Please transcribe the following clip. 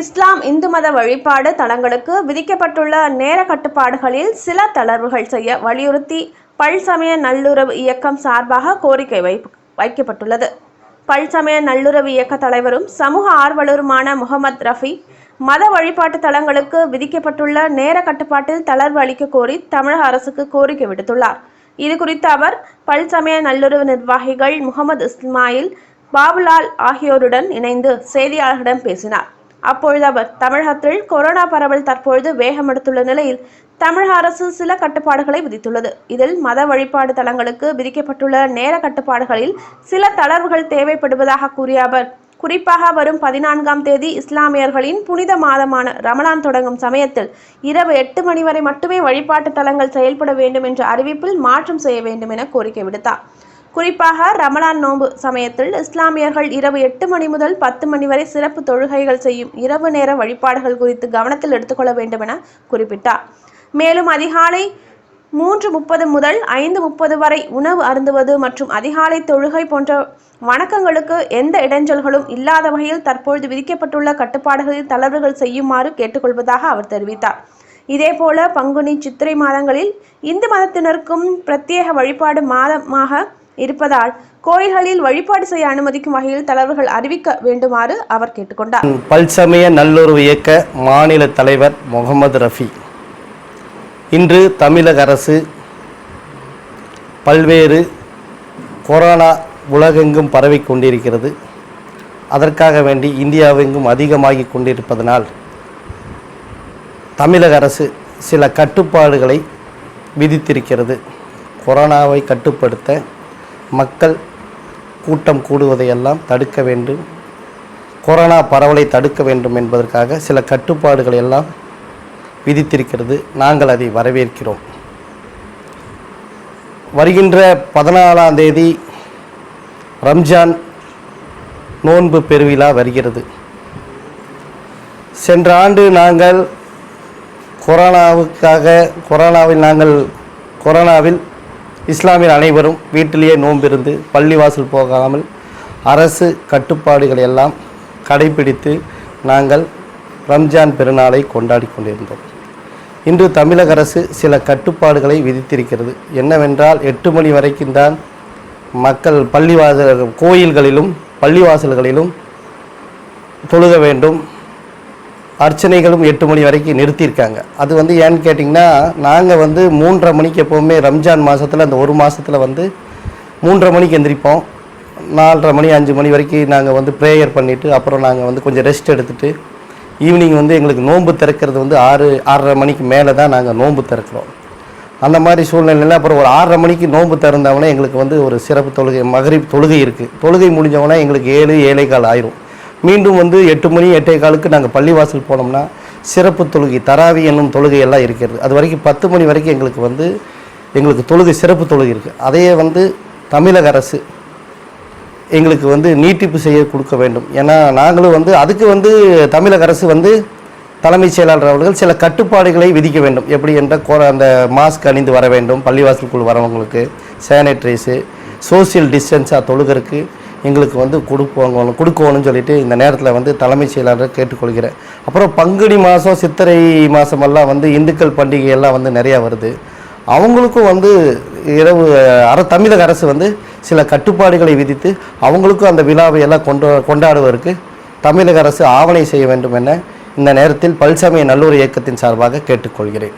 இஸ்லாம் இந்து மத வழிபாடு தலங்களுக்கு விதிக்கப்பட்டுள்ள நேர கட்டுப்பாடுகளில் சில தளர்வுகள் செய்ய வலியுறுத்தி பல்சமய நல்லுறவு இயக்கம் சார்பாக கோரிக்கை வைப் வைக்கப்பட்டுள்ளது. பல்சமய நல்லுறவு இயக்க தலைவரும் சமூக ஆர்வலருமான முகமது ரஃபி மத வழிபாட்டு தலங்களுக்கு விதிக்கப்பட்டுள்ள நேர கட்டுப்பாட்டில் தளர்வு அளிக்க கோரி தமிழக அரசுக்கு கோரிக்கை விடுத்துள்ளார். இது குறித்து அவர் பல்சமய நல்லுறவு நிர்வாகிகள் முகமது இஸ்மாயில் பாபுலால் ஆகியோருடன் இணைந்து செய்தியாளர்களிடம் பேசினார். அப்பொழுது அவர் தமிழகத்தில் கொரோனா பரவல் தற்பொழுது வேகமெடுத்துள்ள நிலையில் தமிழக அரசு சில கட்டுப்பாடுகளை விதித்துள்ளது. இதில் மத வழிபாடு தலங்களுக்கு விதிக்கப்பட்டுள்ள நேர கட்டுப்பாடுகளில் சில தளர்வுகள் தேவைப்படுவதாக கூறிய அவர் குறிப்பாக வரும் பதினான்காம் தேதி இஸ்லாமியர்களின் புனித மாதமான ரமலான் தொடங்கும் சமயத்தில் இரவு எட்டு மணி வரை மட்டுமே வழிபாட்டு தலங்கள் செயல்பட வேண்டும் என்ற அறிவிப்பில் மாற்றம் செய்ய வேண்டும் என கோரிக்கை விடுத்தார். குறிப்பாக ரமலான் நோன்பு சமயத்தில் இஸ்லாமியர்கள் இரவு எட்டு மணி முதல் பத்து மணி வரை சிறப்பு தொழுகைகள் செய்யும் இரவு நேர வழிபாடுகள் குறித்து கவனத்தில் எடுத்துக்கொள்ள வேண்டும் என குறிப்பிட்டார். மேலும் அதிகாலை மூன்று முப்பது முதல் ஐந்து முப்பது வரை உணவு அருந்துவது மற்றும் அதிகாலை தொழுகை போன்ற வணக்கங்களுக்கு எந்த இடைஞ்சல்களும் இல்லாத வகையில் தற்பொழுது விதிக்கப்பட்டுள்ள கட்டுப்பாடுகளில் தளர்வுகள் செய்யுமாறு கேட்டுக்கொள்வதாக அவர் தெரிவித்தார். இதேபோல பங்குனி சித்திரை மாதங்களில் இந்து மதத்தினருக்கும் பிரத்யேக வழிபாடு மாதமாக இருப்பதால் கோயில்களில் வழிபாடு செய்ய அனுமதிக்கும் வகையில் தளர்வுகள் அறிவிக்க வேண்டுமாறு அவர் கேட்டுக்கொண்டார். பல்சமய நல்லுறவு இயக்க மாநில தலைவர் முகமது ரஃபி. இன்று தமிழக அரசு பல்வேறு கொரோனா உலகெங்கும் பரவி கொண்டிருக்கிறது. அதற்காக வேண்டி இந்தியாவெங்கும் அதிகமாகி கொண்டிருப்பதனால் தமிழக அரசு சில கட்டுப்பாடுகளை விதித்திருக்கிறது. கொரோனாவை கட்டுப்படுத்த மக்கள் கூட்டம் கூடுவதையெல்லாம் தடுக்க வேண்டும். கொரோனா பரவலை தடுக்க வேண்டும் என்பதற்காக சில கட்டுப்பாடுகள் எல்லாம் விதித்திருக்கிறது. நாங்கள் அதை வரவேற்கிறோம். வருகின்ற பதினாலாம் தேதி ரம்ஜான் நோன்பு பெருவிழா வருகிறது. சென்ற ஆண்டு நாங்கள் கொரோனாவுக்காக கொரோனாவில் நாங்கள் கொரோனாவில் இஸ்லாமியர் அனைவரும் வீட்டிலேயே நோம்பிருந்து பள்ளிவாசல் போகாமல் அரசு கட்டுப்பாடுகளை எல்லாம் கடைபிடித்து நாங்கள் ரம்ஜான் பெருநாளை கொண்டாடி கொண்டிருந்தோம். இன்று தமிழக அரசு சில கட்டுப்பாடுகளை விதித்திருக்கிறது. என்னவென்றால் எட்டு மணி வரைக்கும் தான் மக்கள் பள்ளிவாசல் கோயில்களிலும் பள்ளிவாசல்களிலும் தொழுக வேண்டும். அர்ச்சனைகளும் எட்டு மணி வரைக்கும் நிறுத்தியிருக்காங்க. அது வந்து ஏன்னு கேட்டிங்கன்னா நாங்கள் வந்து மூன்றரை மணிக்கு எப்போவுமே ரம்ஜான் மாதத்தில் அந்த ஒரு மாதத்தில் வந்து மூன்றரை மணிக்கு எந்திரிப்போம். நாலரை மணி அஞ்சு மணி வரைக்கும் நாங்கள் வந்து ப்ரேயர் பண்ணிவிட்டு அப்புறம் நாங்கள் வந்து கொஞ்சம் ரெஸ்ட் எடுத்துகிட்டு ஈவினிங் வந்து எங்களுக்கு நோன்பு திறக்கிறது வந்து ஆறு ஆறரை மணிக்கு மேலே தான் நாங்கள் நோன்பு திறக்கிறோம். அந்த மாதிரி சூழ்நிலையில் அப்புறம் ஒரு ஆறரை மணிக்கு நோன்பு திறந்தவொடனே எங்களுக்கு வந்து ஒரு சிறப்பு தொழுகை மகரிப் தொழுகை இருக்குது தொழுகை முடிஞ்சவொடனே எங்களுக்கு ஏழு ஏழை கால் ஆயிரும். மீண்டும் வந்து எட்டு மணி எட்டே காலுக்கு நாங்கள் பள்ளிவாசல் போனோம்னா சிறப்பு தொழுகை தராவி என்னும் தொழுகை எல்லாம் இருக்கிறது. அது வரைக்கும் பத்து மணி வரைக்கும் எங்களுக்கு வந்து எங்களுக்கு தொழுகை சிறப்பு தொழுகை இருக்குது அதையே வந்து தமிழக அரசு எங்களுக்கு வந்து நீட்டிப்பு செய்ய கொடுக்க வேண்டும். ஏன்னா நாங்களும் வந்து அதுக்கு வந்து தமிழக அரசு வந்து தலைமைச் செயலாளர் அவர்கள் சில கட்டுப்பாடுகளை விதிக்க வேண்டும். எப்படி என்ற கோ அந்த மாஸ்க் அணிந்து வர வேண்டும் பள்ளிவாசலுக்குள் வரவங்களுக்கு சானிடைஸு சோசியல் டிஸ்டன்ஸாக தொழுகிறதுக்கு எங்களுக்கு வந்து கொடுப்போங்க கொடுக்கணும்னு சொல்லிட்டு இந்த நேரத்தில் வந்து தலைமைச் செயலாளர் கேட்டுக்கொள்கிறேன். அப்புறம் பங்குனி மாதம் சித்திரை மாதமெல்லாம் வந்து இந்துக்கள் பண்டிகையெல்லாம் வந்து நிறையா வருது. அவங்களுக்கும் வந்து இரவு அர தமிழக அரசு வந்து சில கட்டுப்பாடுகளை விதித்து அவங்களுக்கும் அந்த விழாவை எல்லாம் கொண்டு கொண்டாடுவதற்கு தமிழக அரசு ஆவணை செய்ய வேண்டும் என இந்த நேரத்தில் பல்சமய நல்லூர் இயக்கத்தின் சார்பாக கேட்டுக்கொள்கிறேன்.